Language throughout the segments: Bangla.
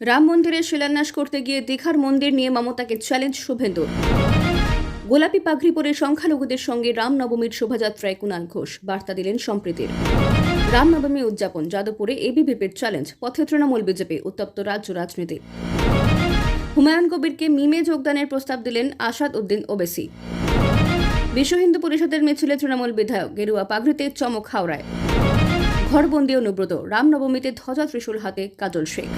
রাম মন্দিরের শিলান্যাস করতে গিয়ে দীঘার মন্দির নিয়ে মমতাকে চ্যালেঞ্জ শুভেন্দুর গোলাপি পাগড়ি পরে সংখ্যালঘুদের সঙ্গে রামনবমীর শোভাযাত্রায় কুণাল ঘোষ। বার্তা দিলেন সম্প্রীতির। রামনবমী উদযাপন যাদবপুরে এবিভিপির চ্যালেঞ্জ পথে তৃণমূল বিজেপি, উত্তপ্ত রাজ্য রাজনীতি। হুমায়ুন কবিরকে মিমে যোগদানের প্রস্তাব দিলেন আসাদ উদ্দিন ওবেসি। বিশ্ব হিন্দু পরিষদের মিছিলে তৃণমূল বিধায়ক গেরুয়া পাগড়িতে চমক হাওড়ায়। ঘরবন্দি অনুব্রত, রামনবমীতে ধ্বজা ত্রিশূল হাতে কাজল শেখ।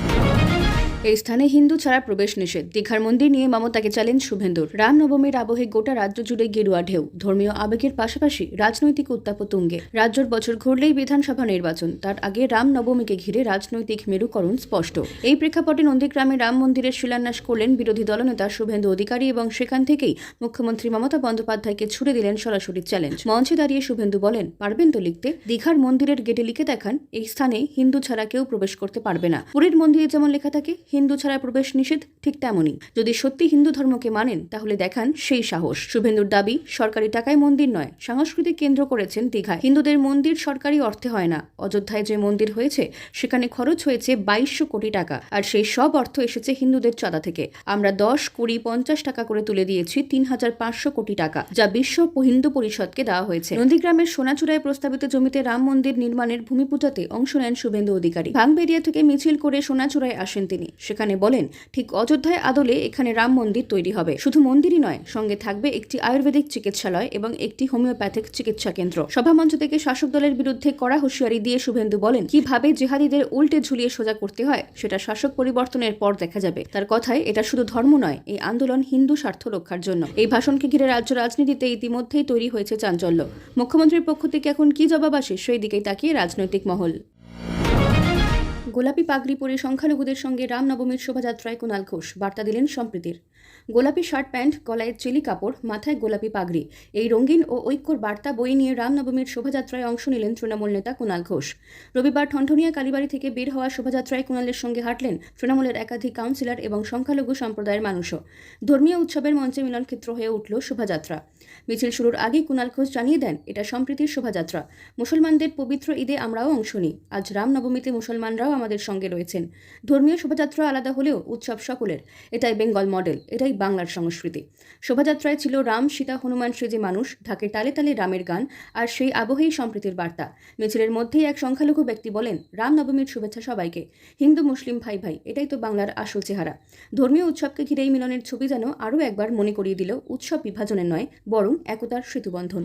এই স্থানে হিন্দু ছাড়া প্রবেশ নিষেধ। দীঘার মন্দির নিয়ে মমতাকে চ্যালেঞ্জ শুভেন্দুর। রামনবমীর আবহে গোটা রাজ্য জুড়ে গেরুয়া ঢেউ। ধর্মীয় আবেগের পাশাপাশি রাজনৈতিক উত্তাপ তুঙ্গে। রাজ্যের বছর ঘুরলেই বিধানসভা নির্বাচন। তার আগে রামনবমীকে ঘিরে রাজনৈতিক মেরুকরণ স্পষ্ট। এই প্রেক্ষাপটে নন্দীগ্রামে রাম মন্দিরের শিলান্যাস করলেন বিরোধী দলনেতা শুভেন্দু অধিকারী এবং সেখান থেকেই মুখ্যমন্ত্রী মমতা বন্দ্যোপাধ্যায়কে ছুড়ে দিলেন সরাসরি চ্যালেঞ্জ। মঞ্চে দাঁড়িয়ে শুভেন্দু বলেন, পারবেন তো লিখতে? দীঘার মন্দিরের গেটে লিখে দেখান, এই স্থানে হিন্দু ছাড়া কেউ প্রবেশ করতে পারবে না। পুরীর মন্দিরে যেমন লেখা থাকে হিন্দু ছাড়া প্রবেশ নিষেধ ঠিক তেমনই। যদি সত্যি হিন্দু ধর্মকে মানেন, তাহলে দেখান সেই সাহস। শুভেন্দুর দাবি, সরকারি টাকায় মন্দির নয়, সাংস্কৃতিক কেন্দ্র করেছেন দীঘায়। হিন্দুদের মন্দির সরকারি অর্থে হয় না। অযোধ্যায় যে মন্দির হয়েছে, সেখানে খরচ হয়েছে বাইশশো কোটি টাকা, আর সেই সব অর্থ এসেছে হিন্দুদের চাঁদা থেকে। আমরা দশ, কুড়ি, পঞ্চাশ টাকা করে তুলে দিয়েছি তিন হাজার পাঁচশো কোটি টাকা, যা বিশ্ব হিন্দু পরিষদকে দেওয়া হয়েছে। নন্দীগ্রামের সোনাচূড়ায় প্রস্তাবিত জমিতে রাম মন্দির নির্মাণের ভূমি পূজাতে অংশ নেন শুভেন্দু অধিকারী। ভাঙবেরিয়া থেকে মিছিল করে সোনাচূড়ায় আসেন তিনি। সেখানে বলেন, ঠিক অযোধ্যায় আদলে এখানে রাম মন্দির তৈরি হবে। শুধু মন্দিরই নয়, সঙ্গে থাকবে একটি আয়ুর্বেদিক চিকিৎসালয় এবং একটি হোমিওপ্যাথিক চিকিৎসা কেন্দ্র। সভামঞ্চ থেকে শাসক দলের বিরুদ্ধে কড়া হুঁশিয়ারি দিয়ে শুভেন্দু বলেন, কীভাবে জেহাদিদের উল্টে ঝুলিয়ে সোজা করতে হয়, সেটা শাসক পরিবর্তনের পর দেখা যাবে। তার কথায়, এটা শুধু ধর্ম নয়, এই আন্দোলন হিন্দু স্বার্থ রক্ষার জন্য। এই ভাষণকে ঘিরে রাজ্য রাজনীতিতে ইতিমধ্যেই তৈরি হয়েছে চাঞ্চল্য। মুখ্যমন্ত্রীর পক্ষ থেকে এখন কি জবাব আসে, সেই দিকেই তাকিয়ে রাজনৈতিক মহল। গোলাপি পাগড়ি পরে সংখ্যালঘুদের সঙ্গে রামনবমীর শোভাযাত্রায় কুণাল ঘোষ, বার্তা দিলেন সম্প্রীতির। গোলাপি শার্ট প্যান্ট, গলায় চিলি কাপড়, মাথায় গোলাপি পাগড়ি। এই রঙিন ও ঐক্যর বার্তা বই নিয়ে রামনবমীর শোভাযাত্রায় অংশ নিলেন তৃণমূল নেতা কুণাল ঘোষ। রবিবার ঠনঠনিয়া কালীবাড়ি থেকে বের হওয়া শোভাযাত্রায় কুণালের সঙ্গে হাঁটলেন তৃণমূলের একাধিক কাউন্সিলর এবং সংখ্যালঘু সম্প্রদায়ের মানুষও ধর্মীয় উৎসবের মঞ্চে মিলনক্ষেত্র হয়ে উঠল শোভাযাত্রা। মিছিল শুরুর আগেই কুণাল ঘোষ জানিয়ে দেন, এটা সম্প্রীতির শোভাযাত্রা। মুসলমানদের পবিত্র ঈদে আমরাও অংশ নিই। আজ রামনবমীতে মুসলমানরাও আমাদের সঙ্গে রয়েছেন। ধর্মীয় শোভাযাত্রা আলাদা হলেও উৎসব সকলের। এটাই বেঙ্গল মডেল, এটাই বাংলার সংস্কৃতি। শোভাযাত্রায় ছিল রাম, সীতা, হনুমান সেজে মানুষ, ঢাকে তালে তালে রামের গান আর সেই আবহেই সম্প্রীতির বার্তা। মিছিলের মধ্যেই এক সংখ্যালঘু ব্যক্তি বলেন রামনবমীর শুভেচ্ছা সবাইকে। হিন্দু, মুসলিম, ভাই ভাই, এটাই তো বাংলার আসল চেহারা। ধর্মীয় উৎসবকে ঘিরে এই মিলনের ছবি যেন আরও একবার মনে করিয়ে দিল উৎসব বিভাজনের নয়, বরং একতার সেতুবন্ধন।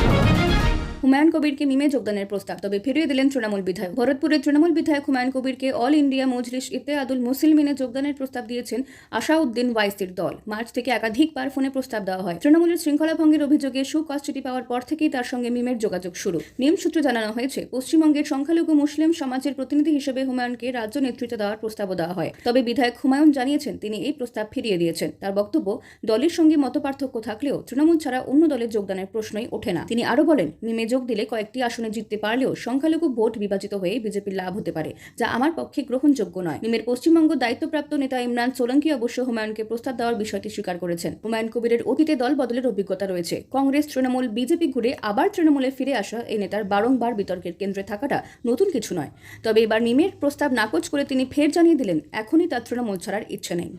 হুমায়ুন কবিরকে মিমে যোগদানের প্রস্তাব, তবে ফিরিয়ে দিলেন তৃণমূল বিধায়ক। ভরতপুরের তৃণমূল বিধায়ক হুমায়ুন কবিরকে অল ইন্ডিয়া মজলিস ইত্তেয়াদুল মুসলিমিনে যোগদানের প্রস্তাব দিয়েছেন আশাউদ্দিন ওয়াইসির দল। মার্চ থেকে একাধিকবার ফোনে প্রস্তাব দেওয়া হয়। তৃণমূলের শৃঙ্খলা ভঙ্গের অভিযোগে সুকস চিঠি পাওয়ার পর থেকেই তার সঙ্গে মিমের যোগাযোগ শুরু। মিম সূত্র জানানো হয়েছে, পশ্চিমবঙ্গের সংখ্যালঘু মুসলিম সমাজের প্রতিনিধি হিসেবে হুমায়ুনকে রাজ্য নেতৃত্ব দেওয়ার প্রস্তাবও দেওয়া হয়। তবে বিধায়ক হুমায়ুন জানিয়েছেন, তিনি এই প্রস্তাব ফিরিয়ে দিয়েছেন। তার বক্তব্য, দলের সঙ্গে মতপার্থক্য থাকলেও তৃণমূল ছাড়া অন্য দলের যোগদানের প্রশ্নই ওঠে না। তিনি আরও বলেন, মিমে যোগ দিলে কয়েকটি আসনে জিততে পারলেও সংখ্যালঘু ভোট বিভাজিত হয়ে বিজেপির লাভ হতে পারে, যা আমার পক্ষে গ্রহণযোগ্য নয়। মিমের পশ্চিমবঙ্গ দায়িত্বপ্রাপ্ত নেতা ইমরান সোলঙ্কি অবশ্য হুমায়ুনকে প্রস্তাব দেওয়ার বিষয়টি স্বীকার করেছেন। হুমায়ুন কবিরের অতীতে দল বদলের অভিজ্ঞতা রয়েছে। কংগ্রেস, তৃণমূল, বিজেপি ঘুরে আবার তৃণমূলে ফিরে আসা এই নেতার বারংবার বিতর্কের কেন্দ্রে থাকাটা নতুন কিছু নয়। তবে এবার মিমের প্রস্তাব নাকচ করে তিনি ফের জানিয়ে দিলেন, এখনই তার তৃণমূল ছাড়ার ইচ্ছে নেই।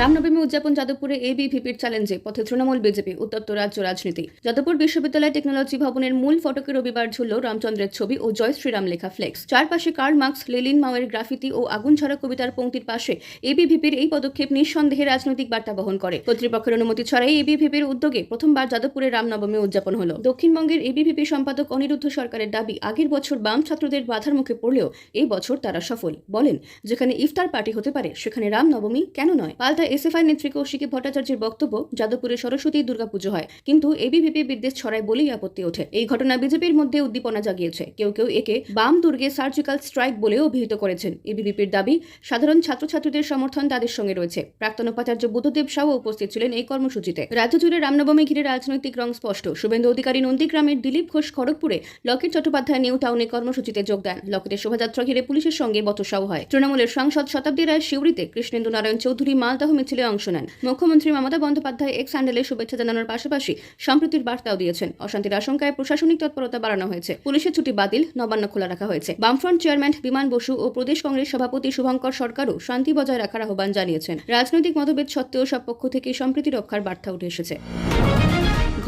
রামনবমী উদযাপন যাদবপুরে এবিভিপির চ্যালেঞ্জে, পথে তৃণমূল বিজেপি উত্তপ্ত রাজ্য রাজনীতি। যাদবপুর বিশ্ববিদ্যালয় টেকনোলজি ভবনের মূল ফটকে রবিবার ঝুলল রামচন্দ্রের ছবি ও জয় শ্রীরাম লেখা ফ্লেক্স। চারপাশে কার্ল মার্কস, লেলিন মাওয়ের গ্রাফিতি ও আগুন ছড়া কবিতার পঙ্ক্তির পাশে এবিভিপির এই পদক্ষেপ নিঃসন্দেহে রাজনৈতিক বার্তা বহন করে। কর্তৃপক্ষের অনুমতি ছাড়াই এবিভিপির উদ্যোগে প্রথমবার যাদবপুরে রামনবমী উদযাপন হল। দক্ষিণবঙ্গের এবিভিপি সম্পাদক অনিরুদ্ধ সরকারের দাবি, আগের বছর বাম ছাত্রদের বাধার মুখে পড়লেও এই বছর তারা সফল। বলেন, যেখানে ইফতার পার্টি হতে পারে, সেখানে রামনবমী কেন নয়? পাল্টা এসএফআই নেত্রী কৌশিকী ভট্টাচার্যের বক্তব্য, যাদবপুরে সরস্বতী দুর্গাপুজো হয়। কিন্তু এবিভিপি বিদ্বেষ ছড়ায় বলেই আপত্তি ওঠে। এই ঘটনা বিজেপির মধ্যে উদ্দীপনা জাগিয়েছে। কেউ কেউ একে বাম দুর্গে সার্জিক্যাল স্ট্রাইক বলেও অভিহিত করেছেন। এবিভিপির দাবি, সাধারণ ছাত্রছাত্রীদের সমর্থন তাদের সঙ্গে রয়েছে। প্রাক্তন উপাচার্য বুদ্ধদেব সাহ উপস্থিত ছিলেন এই কর্মসূচিতে। রাজ্য জুড়ে রামনবমী ঘিরে রাজনৈতিক রং স্পষ্ট। শুভেন্দু অধিকারী নন্দীগ্রামের দিলীপ ঘোষ খড়গপুরে লকেট চট্টোপাধ্যায় নিউ টাউনে কর্মসূচিতে যোগ দেন। লকেটের শোভাযাত্রা ঘিরে পুলিশের সঙ্গে বতসাও হয়। তৃণমূলের সাংসদ শতাব্দী রায় শিউরিতে কৃষ্ণেন্দু নারায়ণ চৌধুরী মালদহ মিছিলে অংশ নেন। মুখ্যমন্ত্রী মমতা বন্দ্যোপাধ্যায় এক স্যান্ডেলে শুভেচ্ছা জানানোর পাশাপাশি সম্প্রীতির বার্তাও দিয়েছেন। অশান্তির আশঙ্কায় প্রশাসনিক তৎপরতা বাড়ানো হয়েছে। পুলিশের ছুটি বাতিল, নবান্ন খোলা রাখা হয়েছে। বামফ্রন্ট চেয়ারম্যান বিমান বসু ও প্রদেশ কংগ্রেস সভাপতি শুভঙ্কর সরকারও শান্তি বজায় রাখার আহ্বান জানিয়েছেন। রাজনৈতিক মতভেদ সত্ত্বেও সব পক্ষ থেকে সম্প্রীতি রক্ষার বার্তা উঠে এসেছে।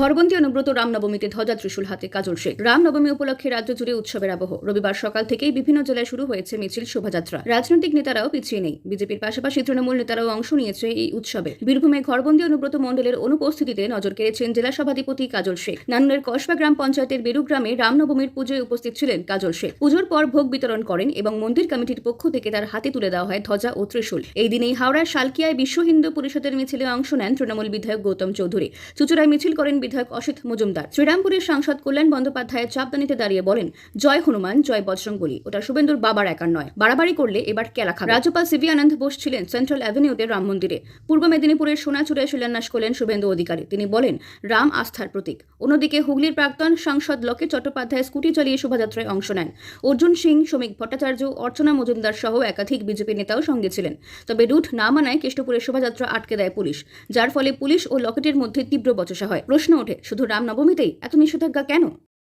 ঘরবন্দি অনুব্রত রামনবমীতে ধ্বজা ত্রিশূল হাতে কাজল শেখ। রামনবমী উপলক্ষে রাজ্য জুড়ে উৎসবের আবহ। রবিবার সকাল থেকেই বিভিন্ন জেলায় শুরু হয়েছে মিছিল শোভাযাত্রা। রাজনৈতিক নেতারাও পিছিয়ে নেই। বিজেপির পাশাপাশি তৃণমূল নেতারাও অংশ নিয়েছে এই উৎসবে। বীরভূমে ঘরবন্দি অনুব্রত মণ্ডলের অনুপস্থিতিতে নজর কেড়েছেন জেলা সভাধিপতি কাজল শেখ। নান্নের কসবা গ্রাম পঞ্চায়েতের বেরুগ্রামে রামনবমীর পুজোয় উপস্থিত ছিলেন কাজল শেখ। পুজোর পর ভোগ বিতরণ করেন এবং মন্দির কমিটির পক্ষ থেকে তার হাতে তুলে দেওয়া হয় ধ্বজা ও ত্রিশূল। এই দিনেই হাওড়ার শালকিয়ায় বিশ্ব হিন্দু পরিষদের মিছিলে অংশ নেন তৃণমূল বিধায়ক গৌতম চৌধুরী। চুচুড়ায় মিছিল করেন বিধায়ক অসিত মজুমদার। শ্রীরামপুরের সাংসদ কল্যাণ বন্দ্যোপাধ্যায়ের চাপদানিতে দাঁড়িয়ে বলেন, জয় হনুমান, জয় বজরঙ্গলী ওটা শুভেন্দুর বাবার একার নয়। বাড়াবাড়ি করলে এবার কেলা খাবে। রাজ্যপাল সিভি আনন্দ বোস ছিলেন সেন্ট্রাল অ্যাভিনিউতে রাম মন্দিরে। পূর্ব মেদিনীপুরের সোনাচুরে শিলান্যাস করলেন শুভেন্দু অধিকারী। তিনি বলেন, রাম আস্থার প্রতীক। অন্যদিকে হুগলির প্রাক্তন সাংসদ লকে চট্টোপাধ্যায় স্কুটি চালিয়ে শোভাযাত্রায় অংশ নেন। অর্জুন সিং, শ্রমিক ভট্টাচার্য, অর্চনা মজুমদার সহ একাধিক বিজেপি নেতাও সঙ্গে ছিলেন। তবে রুট না মানায় কেষ্টপুরের শোভাযাত্রা আটকে দেয় পুলিশ, যার ফলে পুলিশ ও লকেটের মধ্যে তীব্র বচসা হয়। প্রশ্ন ওঠে শুধু রামনবমীতেই? এত নিষেধাজ্ঞা কেন?